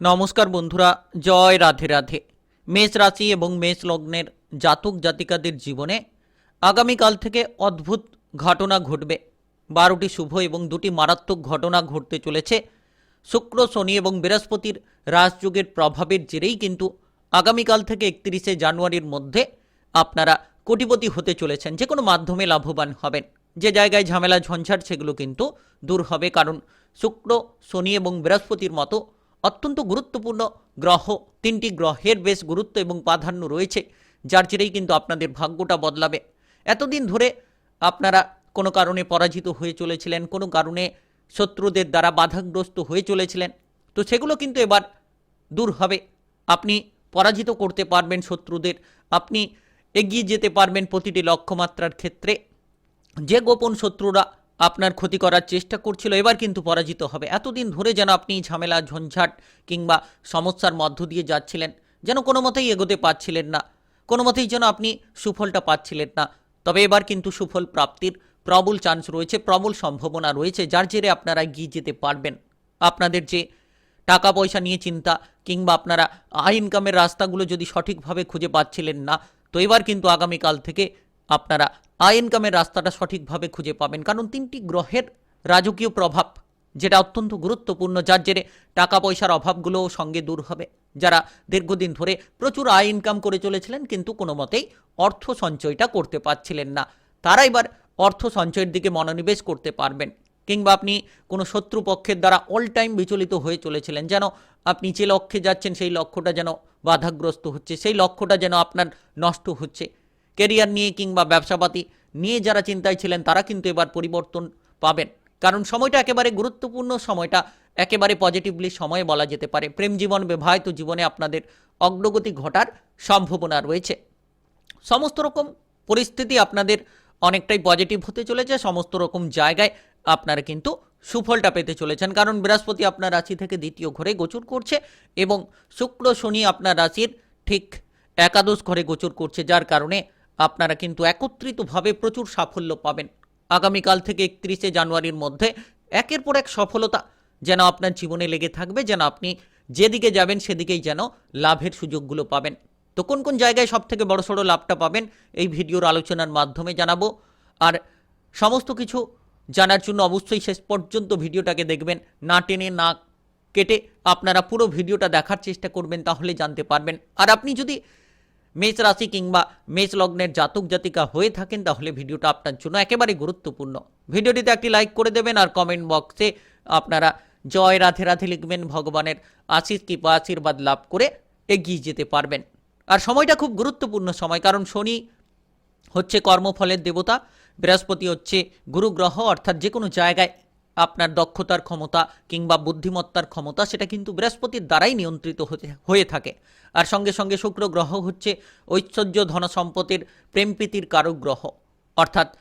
নমস্কার বন্ধুরা, জয় রাধে রাধে। মেষ রাশি এবং মেষ লগ্নের জাতক জাতিকাদের জীবনে আগামীকাল থেকে অদ্ভুত ঘটনা ঘটবে। বারোটি শুভ এবং দুটি মারাত্মক ঘটনা ঘটতে চলেছে। শুক্র, শনি এবং বৃহস্পতির রাজযোগের প্রভাবের জেরেই কিন্তু আগামীকাল থেকে একত্রিশে জানুয়ারির মধ্যে আপনারা কোটিপতি হতে চলেছেন, যে কোনো মাধ্যমে লাভবান হবেন। যে জায়গায় ঝামেলা, ঝঞ্ঝাট সেগুলো কিন্তু দূর হবে, কারণ শুক্র, শনি এবং বৃহস্পতির মতো অত্যন্ত গুরুত্বপূর্ণ গ্রহ। তিনটি গ্রহের বেশ গুরুত্ব এবং প্রাধান্য রয়েছে, যার জেরেই কিন্তু আপনাদের ভাগ্যটা বদলাবে। এতদিন ধরে আপনারা কোনো কারণে পরাজিত হয়ে চলেছিলেন, কোনো কারণে শত্রুদের দ্বারা বাধাগ্রস্ত হয়ে চলেছিলেন। তো সেগুলো কিন্তু এবার দূর হবে। আপনি পরাজিত করতে পারবেন শত্রুদের, আপনি এগিয়ে যেতে পারবেন প্রতিটি লক্ষ্যমাত্রার ক্ষেত্রে। যে গোপন শত্রুরা আপনার ক্ষতি করার চেষ্টা করছিল, এবার কিন্তু পরাজিত হবে। এতদিন ধরে যেন আপনি ঝামেলা, ঝঞ্ঝাট কিংবা সমস্যার মধ্য দিয়ে যাচ্ছিলেন, যেন কোনো মতেই এগোতে পারছিলেন না, কোনো মতেই যেন আপনি সুফলটা পাচ্ছিলেন না। তবে এবার কিন্তু সুফল প্রাপ্তির প্রবল চান্স রয়েছে, প্রবল সম্ভাবনা রয়েছে, যার জেরে আপনারা এগিয়ে যেতে পারবেন। আপনাদের যে টাকা পয়সা নিয়ে চিন্তা কিংবা আপনারা আয় ইনকামের রাস্তাগুলো যদি সঠিকভাবে খুঁজে পাচ্ছিলেন না, তো এবার কিন্তু আগামীকাল থেকে আপনারা আয় ইনকামের রাস্তাটা সঠিকভাবে খুঁজে পাবেন। কারণ তিনটি গ্রহের রাজকীয় প্রভাব, যেটা অত্যন্ত গুরুত্বপূর্ণ, যার জেরে টাকা পয়সার অভাবগুলোও সঙ্গে দূর হবে। যারা দীর্ঘদিন ধরে প্রচুর আয় ইনকাম করে চলেছিলেন, কিন্তু কোনো মতেই অর্থ সঞ্চয়টা করতে পারছিলেন না। তারা এবার অর্থ সঞ্চয়ের দিকে মনোনিবেশ করতে পারবেন। কিংবা আপনি কোনো শত্রুপক্ষের দ্বারা অল টাইম বিচলিত হয়ে চলেছিলেন, যেন আপনি যে লক্ষ্যে যাচ্ছেন, সেই লক্ষ্যটা যেন বাধাগ্রস্ত হচ্ছে, সেই লক্ষ্যটা যেন আপনার নষ্ট হচ্ছে। কেরিয়ার নিয়ে কিংবা ব্যবসাপাতি নিয়ে যারা চিন্তায় ছিলেন, তারা কিন্তু এবার পরিবর্তন পাবেন। কারণ সময়টা একেবারে গুরুত্বপূর্ণ সময়টা, একেবারে পজিটিভলি সময় বলা যেতে পারে। প্রেম জীবন বিবাহিত জীবনে আপনাদের অগ্রগতি ঘটার সম্ভাবনা রয়েছে। সমস্ত রকম পরিস্থিতি আপনাদের অনেকটাই পজিটিভ হতে চলেছে, সমস্ত রকম জায়গায় আপনারা কিন্তু সুফলটা পেতে চলেছেন। কারণ বৃহস্পতি আপনার রাশি থেকে দ্বিতীয় ঘরে গোচর করছে এবং শুক্র শনি আপনার রাশির ঠিক একাদশ ঘরে গোচর করছে, যার কারণে আপনারা কিন্তু একত্রিতভাবে প্রচুর সাফল্য পাবেন। আগামীকাল থেকে একত্রিশে জানুয়ারির মধ্যে একের পর এক সফলতা যেন আপনার জীবনে লেগে থাকবে, যেন আপনি যেদিকে যাবেন সেদিকেই যেন লাভের সুযোগগুলো পাবেন। তো কোন কোন জায়গায় সব থেকে বড় সড়ো লাভটা পাবেন এই ভিডিওর আলোচনার মাধ্যমে জানাব। আর সমস্ত কিছু জানার জন্য অবশ্যই শেষ পর্যন্ত ভিডিওটাকে দেখবেন, না টেনে না কেটে আপনারা পুরো ভিডিওটা দেখার চেষ্টা করবেন, তাহলে জানতে পারবেন। আর আপনি যদি মেষ রাশি কিংবা মেষ লগ্নের জাতক জাতিকা হয়ে থাকেন, তাহলে ভিডিওটা আপনার জন্য একেবারে গুরুত্বপূর্ণ। ভিডিওটিতে একটি লাইক করে দেবেন আর কমেন্ট বক্সে আপনারা জয় রাধে রাধে লিখবেন, ভগবানের আশিস কৃপা, আশীর্বাদ লাভ করে এগিয়ে যেতে পারবেন। আর সময়টা খুব গুরুত্বপূর্ণ সময়, কারণ শনি হচ্ছে কর্মফলের দেবতা, বৃহস্পতি হচ্ছে গুরুগ্রহ, অর্থাৎ যে কোনো জায়গায় আপনার দক্ষতার ক্ষমতা কিংবা বুদ্ধিমত্তার ক্ষমতা সেটা কিন্তু বৃহস্পতির দ্বারাই নিয়ন্ত্রিত হয়ে থাকে। আর সঙ্গে সঙ্গে শুক্র গ্রহ হচ্ছে ঐশ্বর্য ধনসম্পদের প্রেমপ্রীতির কারক গ্রহ। অর্থাৎ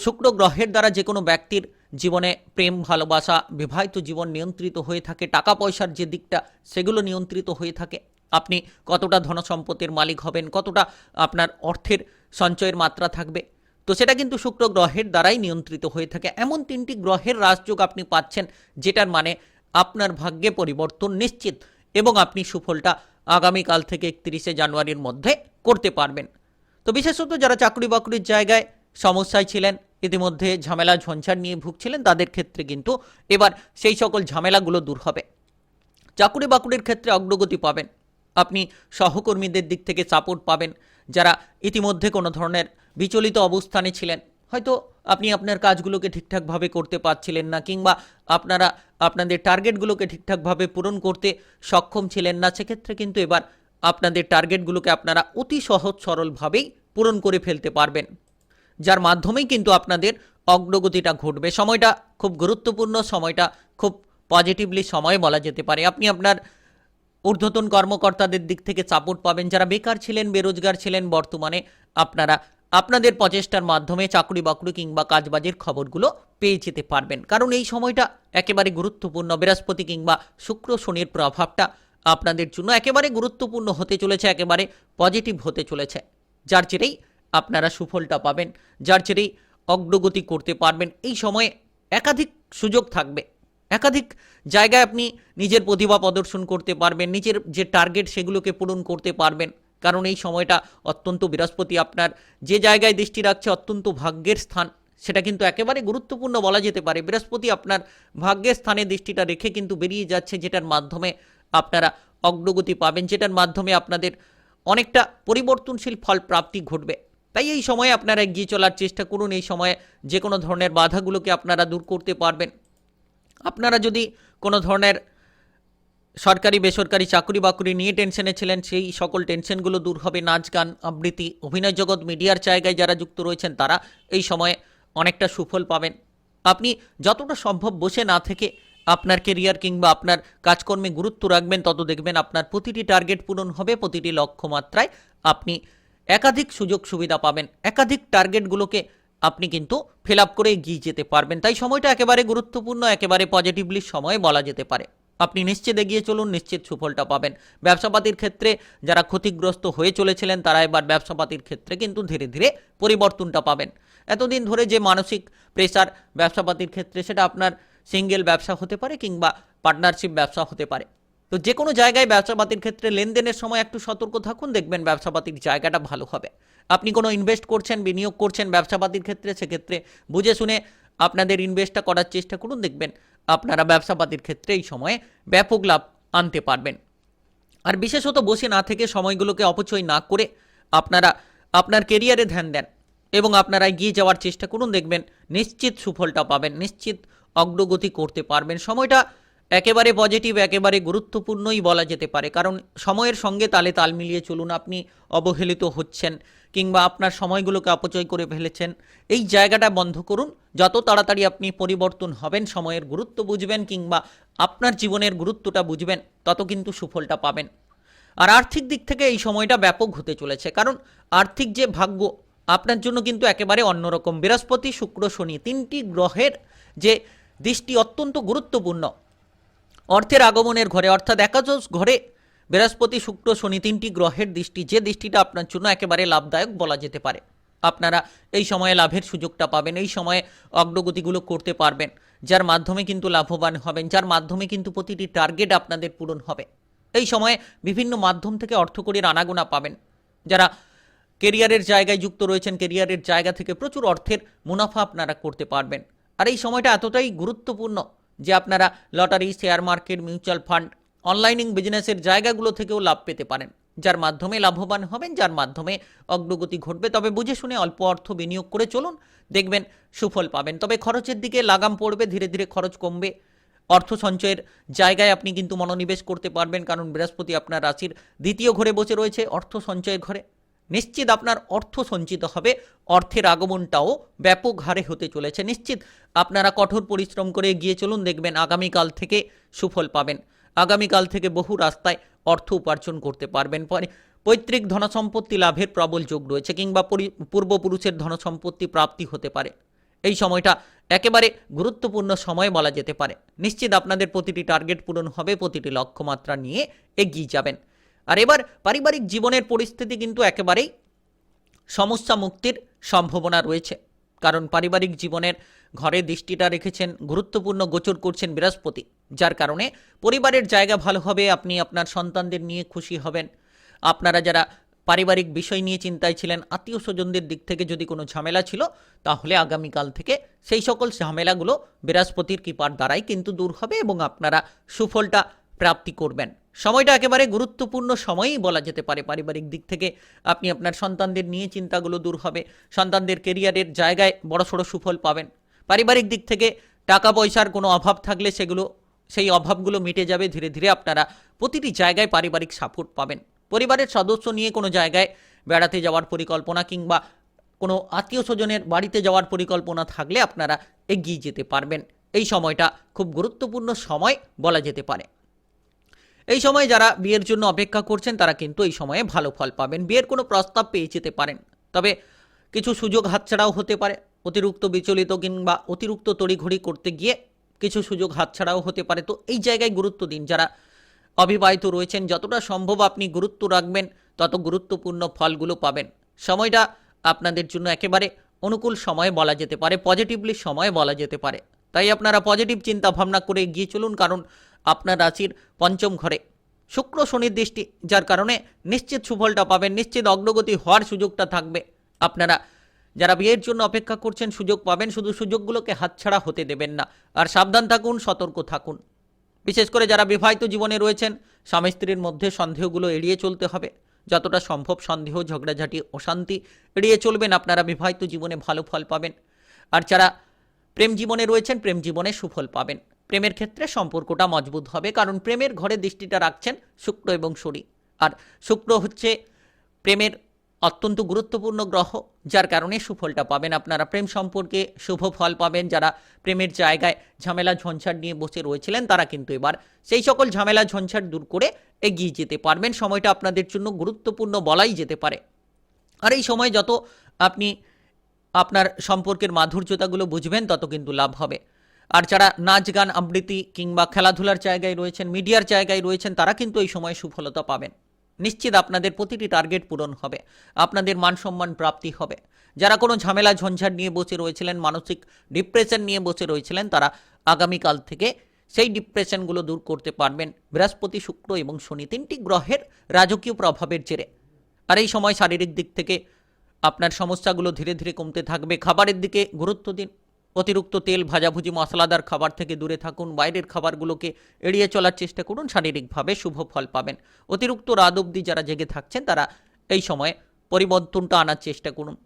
শুক্র গ্রহের দ্বারা যে কোনো ব্যক্তির জীবনে প্রেম, ভালোবাসা, বিবাহিত জীবন নিয়ন্ত্রিত হয়ে থাকে, টাকা পয়সার যে দিকটা সেগুলো নিয়ন্ত্রিত হয়ে থাকে। আপনি কতটা ধন ধনসম্পত্তির মালিক হবেন, কতটা আপনার অর্থের সঞ্চয়ের মাত্রা থাকবে তো সেটা কিন্তু শুক্র গ্রহের দ্বারাই নিয়ন্ত্রিত হয়ে থাকে। এমন তিনটি গ্রহের রাজযোগ আপনি পাচ্ছেন, যেটার মানে আপনার ভাগ্যে পরিবর্তন নিশ্চিত এবং আপনি সুফলটা আগামীকাল থেকে একত্রিশে জানুয়ারির মধ্যে করতে পারবেন। তো বিশেষত যারা চাকরি বাকরির জায়গায় সমস্যায় ছিলেন, ইতিমধ্যে ঝামেলা, ঝঞ্ঝাট নিয়ে ভুগছিলেন, তাদের ক্ষেত্রে কিন্তু এবার সেই সকল ঝামেলাগুলো দূর হবে। চাকুরি বাকুরির ক্ষেত্রে অগ্রগতি পাবেন। আপনি সহকর্মীদের দিক থেকে সাপোর্ট পাবেন। যারা ইতিমধ্যে কোনো ধরনের বিচলিত অবস্থানে ছিলেন। হয়তো আপনি আপনার কাজগুলোকে ঠিকঠাকভাবে করতে পারছিলেন না, কিংবা আপনারা, আপনাদের টার্গেটগুলোকে ঠিকঠাকভাবে পূরণ করতে সক্ষম ছিলেন না, সেক্ষেত্রে কিন্তু এবার আপনাদের টার্গেটগুলোকে আপনারা অতি সহজ সরলভাবেই পূরণ করে ফেলতে পারবেন। যার মাধ্যমেই কিন্তু আপনাদের অগ্রগতিটা ঘটবে। সময়টা খুব গুরুত্বপূর্ণ, সময়টা খুব পজিটিভলি সময় বলা যেতে পারে। আপনি আপনার ঊর্ধ্বতন কর্মকর্তাদের দিক থেকে সাপোর্ট পাবেন। যারা বেকার ছিলেন, বেরোজগার ছিলেন, বর্তমানে আপনারা আপনাদের প্রচেষ্টার মাধ্যমে চাকরি বাকরি কিংবা কাজবাজের খবরগুলো পেয়ে যেতে পারবেন। কারণ এই সময়টা একেবারে গুরুত্বপূর্ণ। বৃহস্পতি কিংবা শুক্র শনির প্রভাবটা আপনাদের জন্য একেবারে গুরুত্বপূর্ণ হতে চলেছে, একেবারে পজিটিভ হতে চলেছে। যার জেরেই আপনারা সুফলটা পাবেন, যার জেরেই অগ্রগতি করতে পারবেন। এই সময়ে একাধিক সুযোগ থাকবে। একাধিক জায়গায় আপনি নিজের প্রতিভা প্রদর্শন করতে পারবেন, নিজের যে টার্গেট সেগুলোকে পূরণ করতে পারবেন। কারণ এই সময়টা অত্যন্ত বৃহস্পতি। আপনার যে জায়গায় দৃষ্টি রাখছে অত্যন্ত ভাগ্যের স্থান, সেটা কিন্তু একেবারে গুরুত্বপূর্ণ বলা যেতে পারে। বৃহস্পতি আপনার ভাগ্যের স্থানে দৃষ্টিটা রেখে কিন্তু বেরিয়ে যাচ্ছে, যেটার মাধ্যমে আপনারা অগ্রগতি পাবেন, যেটার মাধ্যমে আপনাদের অনেকটা পরিবর্তনশীল ফল প্রাপ্তি ঘটবে। তাই এই সময়ে আপনারা এগিয়ে চলার চেষ্টা করুন। এই সময়ে যে কোনো ধরনের বাধাগুলোকে আপনারা দূর করতে পারবেন। আপনারা যদি কোনো ধরনের সরকারি, বেসরকারি চাকরি বাকরি নিয়ে টেনশনে ছিলেন। সেই সকল টেনশনগুলো দূর হবে নাচ, গান, আবৃত্তি, অভিনয় জগৎ, মিডিয়ার জায়গায় যারা যুক্ত রয়েছেন, তারা এই সময়ে অনেকটা সুফল পাবেন। আপনি যতটা সম্ভব বসে না থেকে আপনার কেরিয়ার কিংবা আপনার কাজকর্মে গুরুত্ব রাখবেন, তত দেখবেন আপনার প্রতিটি টার্গেট পূরণ হবে, প্রতিটি লক্ষ্যমাত্রায় আপনি একাধিক সুযোগ সুবিধা পাবেন। একাধিক টার্গেটগুলোকে আপনি কিন্তু ফিল আপ করে এগিয়ে যেতে পারবেন। তাই সময়টা একেবারে গুরুত্বপূর্ণ, একেবারে পজিটিভলি সময় বলা যেতে পারে। আপনি নিশ্চিত এগিয়ে চলুন, নিশ্চিত সুফলটা পাবেন। ব্যবসাপাতির ক্ষেত্রে যারা ক্ষতিগ্রস্ত হয়ে চলেছিলেন, তারা এবার ব্যবসাপাতির ক্ষেত্রে কিন্তু ধীরে ধীরে পরিবর্তনটা পাবেন। এতদিন ধরে যে মানসিক প্রেসার ব্যবসাপাতির ক্ষেত্রে, সেটা আপনার সিঙ্গেল ব্যবসা হতে পারে কিংবা পার্টনারশিপ ব্যবসা হতে পারে। তো যে কোনো জায়গায় ব্যবসাপাতির ক্ষেত্রে লেনদেনের সময় একটু সতর্ক থাকুন, দেখবেন ব্যবসাপাতির জায়গাটা ভালো হবে। আপনি কোনো ইনভেস্ট করছেন, বিনিয়োগ করছেন ব্যবসাপাতির ক্ষেত্রে, সেক্ষেত্রে বুঝে শুনে আপনাদের ইনভেস্টটা করার চেষ্টা করুন, দেখবেন আপনারা ব্যবসাপাতির ক্ষেত্রে এই সময়ে ব্যাপক লাভ আনতে পারবেন। আর বিশেষত বসে না থেকে সময়গুলোকে অপচয় না করে আপনারা আপনার কেরিয়ারে ধ্যান দেন এবং আপনারা এগিয়ে যাওয়ার চেষ্টা করুন, দেখবেন নিশ্চিত সুফলটা পাবেন, নিশ্চিত অগ্রগতি করতে পারবেন। সময়টা একেবারে পজিটিভ একেবারে গুরুত্বপূর্ণই বলা যেতে পারে। কারণ সময়ের সঙ্গে তালে তাল মিলিয়ে চলুন, আপনি অবহেলিত হচ্ছেন কিংবা আপনার সময়গুলোকে অপচয় করে ফেলেছেন। এই জায়গাটা বন্ধ করুন। যত তাড়াতাড়ি আপনি পরিবর্তন হবেন, সময়ের গুরুত্ব বুঝবেন কিংবা আপনার জীবনের গুরুত্বটা বুঝবেন, তত কিন্তু সুফলটা পাবেন। আর আর্থিক দিক থেকে এই সময়টা ব্যাপক হতে চলেছে। কারণ আর্থিক যে ভাগ্য, আপনার জন্য কিন্তু একেবারে অন্যরকম। বৃহস্পতি, শুক্র, শনি তিনটি গ্রহের যে দৃষ্টি অত্যন্ত গুরুত্বপূর্ণ। অর্থের আগমনের ঘরে, অর্থাৎ একাদশ ঘরে বৃহস্পতি, শুক্র, শনি তিনটি গ্রহের দৃষ্টি, যে দৃষ্টিটা আপনার জন্য একেবারে লাভদায়ক বলা যেতে পারে। আপনারা এই সময়ে লাভের সুযোগটা পাবেন, এই সময়ে অগ্রগতিগুলো করতে পারবেন, যার মাধ্যমে কিন্তু লাভবান হবেন, যার মাধ্যমে কিন্তু প্রতিটি টার্গেট আপনাদের পূরণ হবে। এই সময়ে বিভিন্ন মাধ্যম থেকে অর্থকরীর আনাগোনা পাবেন। যারা কেরিয়ারের জায়গায় যুক্ত রয়েছেন কেরিয়ারের জায়গা থেকে প্রচুর অর্থের মুনাফা আপনারা করতে পারবেন। আর এই সময়টা এতটাই গুরুত্বপূর্ণ যে আপনারা lottery, share market, mutual fund, অনলাইনিং বিজনেসের জায়গাগুলো থেকেও লাভ পেতে পারেন। যার মাধ্যমে লাভবান হবেন, যার মাধ্যমে অগ্রগতি ঘটবে। তবে বুঝে শুনে অল্প অর্থ বিনিয়োগ করে চলুন, দেখবেন সুফল পাবেন। তবে খরচের দিকে লাগাম পড়বে, ধীরে ধীরে খরচ কমবে। অর্থ সঞ্চয়ের জায়গায় আপনি কিন্তু মনোনিবেশ করতে পারবেন, কারণ বৃহস্পতি আপনার রাশির দ্বিতীয় ঘরে বসে রয়েছে অর্থ সঞ্চয়ের ঘরে। নিশ্চিত আপনার অর্থ সঞ্চিত হবে, অর্থের আগমনটাও ব্যাপক হারে হতে চলেছে। নিশ্চিত আপনারা কঠোর পরিশ্রম করে এগিয়ে চলুন, দেখবেন আগামীকাল থেকে সুফল পাবেন। আগামীকাল থেকে বহু রাস্তায় অর্থ উপার্জন করতে পারবেন। পরে পৈতৃক ধনসম্পত্তি লাভের প্রবল যোগ রয়েছে, কিংবা পরি- পূর্বপুরুষের ধনসম্পত্তি প্রাপ্তি হতে পারে। এই সময়টা একেবারে গুরুত্বপূর্ণ সময় বলা যেতে পারে। নিশ্চিত আপনাদের প্রতিটি টার্গেট পূরণ হবে, প্রতিটি লক্ষ্যমাত্রা নিয়ে এগিয়ে যাবেন। আর এবার পারিবারিক জীবনের পরিস্থিতি কিন্তু একেবারেই সমস্যা মুক্তির সম্ভাবনা রয়েছে। কারণ পারিবারিক জীবনের ঘরে দৃষ্টিটা রেখেছেন, গুরুত্বপূর্ণ গোচর করছেন বৃহস্পতি, যার কারণে পরিবারের জায়গা ভালো হবে, আপনি আপনার সন্তানদের নিয়ে খুশি হবেন। আপনারা যারা পারিবারিক বিষয় নিয়ে চিন্তায় ছিলেন, আত্মীয় স্বজনদের দিক থেকে যদি কোনো ঝামেলা ছিল, তাহলে আগামীকাল থেকে সেই সকল ঝামেলাগুলো বৃহস্পতির কৃপার দ্বারাই কিন্তু দূর হবে এবং আপনারা সুফলটা প্রাপ্তি করবেন। সময়টা একেবারে গুরুত্বপূর্ণ সময়ই বলা যেতে পারে পারিবারিক দিক থেকে। আপনি আপনার সন্তানদের নিয়ে চিন্তাগুলো দূর হবে। সন্তানদের কেরিয়ারের জায়গায় বড়সড় সুফল পাবেন। পারিবারিক দিক থেকে টাকা পয়সার কোনো অভাব থাকলে সেগুলো, সেই অভাবগুলো মিটে যাবে। ধীরে ধীরে আপনারা প্রতিটি জায়গায় পারিবারিক সাপোর্ট পাবেন। পরিবারের সদস্য নিয়ে কোনো জায়গায় বেড়াতে যাওয়ার পরিকল্পনা কিংবা কোনো আত্মীয় স্বজনের বাড়িতে যাওয়ার পরিকল্পনা থাকলে আপনারা এগিয়ে যেতে পারবেন। এই সময়টা খুব গুরুত্বপূর্ণ সময় বলা যেতে পারে। এই সময় যারা বিয়ের জন্য অপেক্ষা করছেন, তারা কিন্তু এই সময়ে ভালো ফল পাবেন। বিয়ের কোনো প্রস্তাব পেয়ে যেতে পারেন। তবে কিছু সুযোগ হাতছাড়াও হতে পারে। অতিরিক্ত বিচলিত কিংবা অতিরিক্ত তড়িঘড়ি করতে গিয়ে কিছু সুযোগ হাতছাড়াও হতে পারে। তো এই জায়গায় গুরুত্ব দিন। যারা অবিবাহিত রয়েছেন, যতটা সম্ভব আপনি গুরুত্ব রাখবেন, তত গুরুত্বপূর্ণ ফলগুলো পাবেন। সময়টা আপনাদের জন্য একেবারে অনুকূল সময় বলা যেতে পারে, পজিটিভলি সময় বলা যেতে পারে। তাই আপনারা পজিটিভ চিন্তা ভাবনা করে এগিয়ে চলুন, কারণ আপনার রাশির পঞ্চম ঘরে। শুক্র শনির দৃষ্টি যার কারণে নিশ্চিত সুফলটা পাবেন, নিশ্চিত অগ্রগতি হওয়ার সুযোগটা থাকবে। আপনারা যারা বিয়ের জন্য অপেক্ষা করছেন, সুযোগ পাবেন, শুধু সুযোগগুলোকে হাতছাড়া হতে দেবেন না। আর সাবধান থাকুন, সতর্ক থাকুন। বিশেষ করে যারা বিবাহিত জীবনে রয়েছেন, স্বামী স্ত্রীর মধ্যে সন্দেহগুলো এড়িয়ে চলতে হবে। যতটা সম্ভব সন্দেহ, ঝগড়াঝাটি, অশান্তি এড়িয়ে চলবেন, আপনারা বিবাহিত জীবনে ভালো ফল পাবেন। আর যারা প্রেম জীবনে রয়েছেন, প্রেম জীবনে সুফল পাবেন। প্রেমের ক্ষেত্রে সম্পর্কটা মজবুত হবে, কারণ প্রেমের ঘরে দৃষ্টিটা রাখছেন শুক্র এবং শনি। আর শুক্র হচ্ছে প্রেমের অত্যন্ত গুরুত্বপূর্ণ গ্রহ, যার কারণে সুফলটা পাবেন আপনারা। প্রেম সম্পর্কে শুভ ফল পাবেন, যারা প্রেমের জায়গায় ঝামেলা, ঝঞ্ঝাট নিয়ে বসে রয়েছিলেন, তারা কিন্তু এবার সেই সকল ঝামেলা, ঝঞ্ঝাট দূর করে এগিয়ে যেতে পারবেন। সময়টা আপনাদের জন্য গুরুত্বপূর্ণ বলাই যেতে পারে। আর এই সময় যত আপনি আপনার সম্পর্কের মাধুর্যতাগুলো বুঝবেন, তত কিন্তু লাভ হবে। আর যারা নাচ, গান, আবৃত্তি কিংবা খেলাধুলার জায়গায় রয়েছেন, মিডিয়ার জায়গায় রয়েছেন, তারা কিন্তু এই সময় সুফলতা পাবেন। নিশ্চিত আপনাদের প্রতিটি টার্গেট পূরণ হবে, আপনাদের মান সম্মান প্রাপ্তি হবে। যারা কোনো ঝামেলা, ঝঞ্ঝাট নিয়ে বসে রয়েছিলেন, মানসিক ডিপ্রেশন নিয়ে বসে রয়েছিলেন, তারা আগামীকাল থেকে সেই ডিপ্রেশনগুলো দূর করতে পারবেন। বৃহস্পতি, শুক্র এবং শনি তিনটি গ্রহের রাজকীয় প্রভাবের জেরে। আর এই সময় শারীরিক দিক থেকে আপনার সমস্যাগুলো ধীরে ধীরে কমতে থাকবে। খাবারের দিকে গুরুত্ব দিন। অতিরিক্ত তেল, ভাজাভুজি, মশলাদার খাবার থেকে দূরে থাকুন। বাইরের খাবারগুলোকে এড়িয়ে চলার চেষ্টা করুন। শারীরিকভাবে শুভ ফল পাবেন। অতিরিক্ত রাত অবধি যারা জেগে থাকছেন, তারা এই সময়ে পরিবর্তনটা আনার চেষ্টা করুন।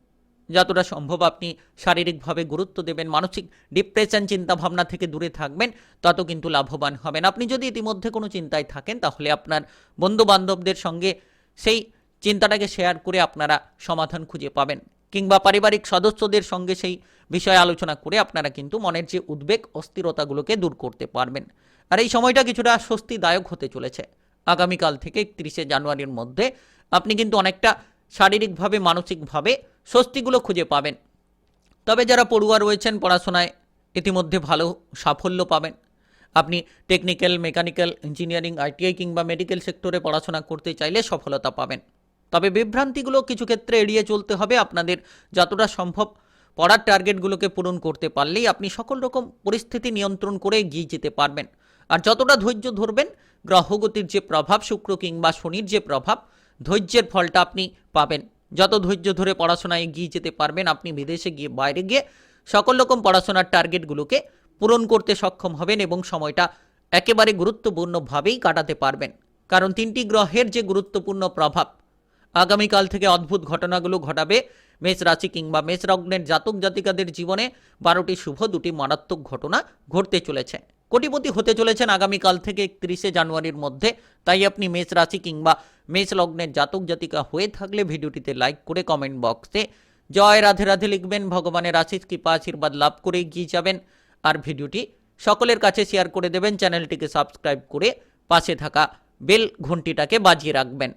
যতটা সম্ভব আপনি শারীরিকভাবে গুরুত্ব দেবেন, মানসিক ডিপ্রেশন, চিন্তাভাবনা থেকে দূরে থাকবেন, তত কিন্তু লাভবান হবেন। আপনি যদি ইতিমধ্যে কোনো চিন্তায় থাকেন, তাহলে আপনার বন্ধু বান্ধবদের সঙ্গে সেই চিন্তাটাকে শেয়ার করে আপনারা সমাধান খুঁজে পাবেন। কিংবা পারিবারিক সদস্যদের সঙ্গে সেই বিষয়ে আলোচনা করে আপনারা কিন্তু মনের যে উদ্বেগ, অস্থিরতাগুলোকে দূর করতে পারবেন। আর এই সময়টা কিছুটা স্বস্তিদায়ক হতে চলেছে। আগামীকাল থেকে একত্রিশে জানুয়ারির মধ্যে আপনি কিন্তু অনেকটা শারীরিকভাবে, মানসিকভাবে স্বস্তিগুলো খুঁজে পাবেন। তবে যারা পড়ুয়া রয়েছেন, পড়াশোনায় ইতিমধ্যে ভালো সাফল্য পাবেন। আপনি টেকনিক্যাল, মেকানিক্যাল, ইঞ্জিনিয়ারিং, আইটিআই কিংবা মেডিকেল সেক্টরে পড়াশোনা করতে চাইলে সফলতা পাবেন। তবে বিভ্রান্তিগুলো কিছু ক্ষেত্রে এড়িয়ে চলতে হবে আপনাদের যতটা সম্ভব। পড়ার টার্গেটগুলোকে পূরণ করতে পারলেই আপনি সকল রকম পরিস্থিতি নিয়ন্ত্রণ করে এগিয়ে যেতে পারবেন। আর যতটা ধৈর্য ধরবেন, গ্রহগতির যে প্রভাব, শুক্র কিংবা শনির যে প্রভাব, ধৈর্যের ফলটা আপনি পাবেন। যত ধৈর্য ধরে পড়াশোনায় এগিয়ে যেতে পারবেন, আপনি বিদেশে গিয়ে, বাইরে গিয়ে সকল রকম পড়াশোনার টার্গেটগুলোকে পূরণ করতে সক্ষম হবেন এবং সময়টা একেবারে গুরুত্বপূর্ণভাবেই কাটাতে পারবেন। কারণ তিনটি গ্রহের যে গুরুত্বপূর্ণ প্রভাব আগামীকাল থেকে অদ্ভুত ঘটনাগুলো ঘটাবে। মেষ রাশি কিংবা মেষ লগ্নের জাতক জাতিকাদের জীবনে বারোটি শুভ, দুটি মারাত্মক ঘটনা ঘটতে চলেছে। কোটিপতি হতে চলেছেন আগামীকাল থেকে একত্রিশে জানুয়ারির মধ্যে। তাই আপনি মেষ রাশি কিংবা মেষ লগ্নের জাতক জাতিকা হয়ে থাকলে ভিডিওটিতে লাইক করে কমেন্ট বক্সে জয় রাধে রাধে লিখবেন। ভগবানের আশিস কৃপা, আশীর্বাদ লাভ করে এগিয়ে যাবেন। আর ভিডিওটি সকলের কাছে শেয়ার করে দেবেন। চ্যানেলটিকে সাবস্ক্রাইব করে পাশে থাকা বেল ঘন্টিটাকে বাজিয়ে রাখবেন।